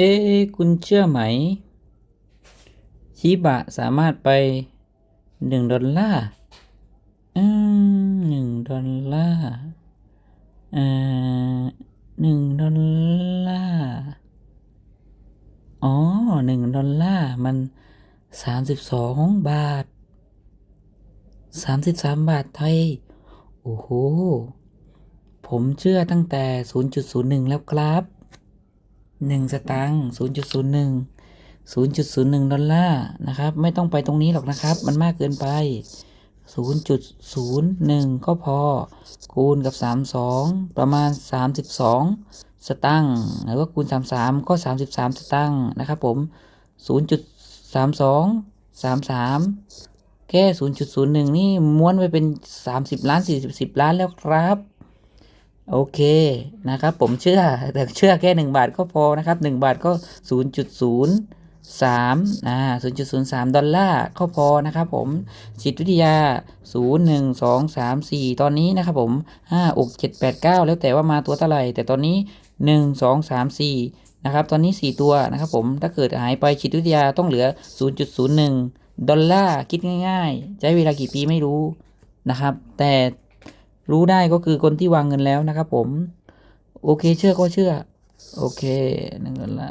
เอ๊คุณเชื่อไหม ชิบะสามารถไปหนึ่งดอลลาร์อืมหนึ่งดอลลาร์อ่อหนึ่งดอลลาร์อ๋อหนึ่งดอลลาร์มันสามสิบสองบาทสามสิบสามบาทไทย โอ้โห ผมเชื่อตั้งแต่0.01แล้วครับ 1 สตางค์0.01 0.01 ดอลลาร์นะครับ ไม่ต้องไปตรงนี้หรอกนะครับ มันมากเกินไป 0.01 ก็พอ คูณกับ 32 ประมาณ 32 สตังค์หรือว่าคูณ 33 ก็ 33 สตังค์นะครับผม 0.32 33 แค่ 0.01 นี่ม้วนไปเป็น 30 ล้าน 40 10ล้านแล้วครับ โอเคนะครับ ผมเชื่อแต่เชื่อแค่หนึ่งบาทก็พอนะครับหนึ่งบาทก็ศูนย์จุดศูนย์สามอ่าศูนย์จุดศูนย์สามดอลลาร์ก็พอนะครับผมจิตวิทยาศูนย์หนึ่งสองสามสี่ตอนนี้นะครับผมห้าอกเจ็ดแปดเก้าแล้วแต่ว่ามาตัวเท่าไหร่ แต่ตอนนี้หนึ่งสองสามสี่นะครับ ตอนนี้สี่ตัวนะครับผมถ้าเกิดหายไปจิตวิทยาต้องเหลือศูนย์จุดศูนย์หนึ่งดอลลาร์คิดง่าย ๆ ใช้เวลากี่ปีไม่รู้นะครับ แต่ รู้ได้ก็คือคนที่วางเงินแล้วนะครับผม โอเคเชื่อก็เชื่อ โอเคหนึ่งดอลละ